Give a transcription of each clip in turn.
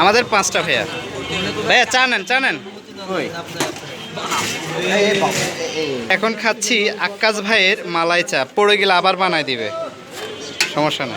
আমাদের পাঁচটা ভাইয়া। ভাইয়া চা নেন চা নেন। এখন খাচ্ছি আক্কাস ভাইয়ের মালাই চা। পড়ে গেলে আবার বানায় দিবে। সমস্যা না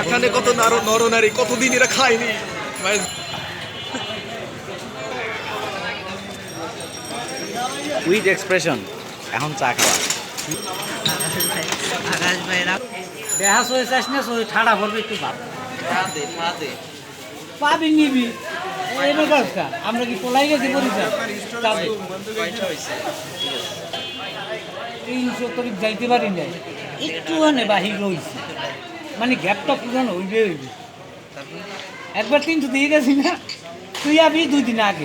এখানে কত নার নরনারী কতদিন এরা খায়নি? উইথ এক্সপ্রেশন এখন চা খাওয়া। দেখা সই চাস না সই ঠাড়া ভরবে একটু ভাব। পাবি নিবি। আমরা কি পলাই গেছি পরিচয় চাঁদে তিনশো তারিখ যাইতে পারি নাই। একটু হানে বাহির রয়েছে মানে গ্যাপটা পুরানো হইবে হইবে। একবার তিনশো দিয়ে গেছি না। তুই আবি দুই দিন আগে।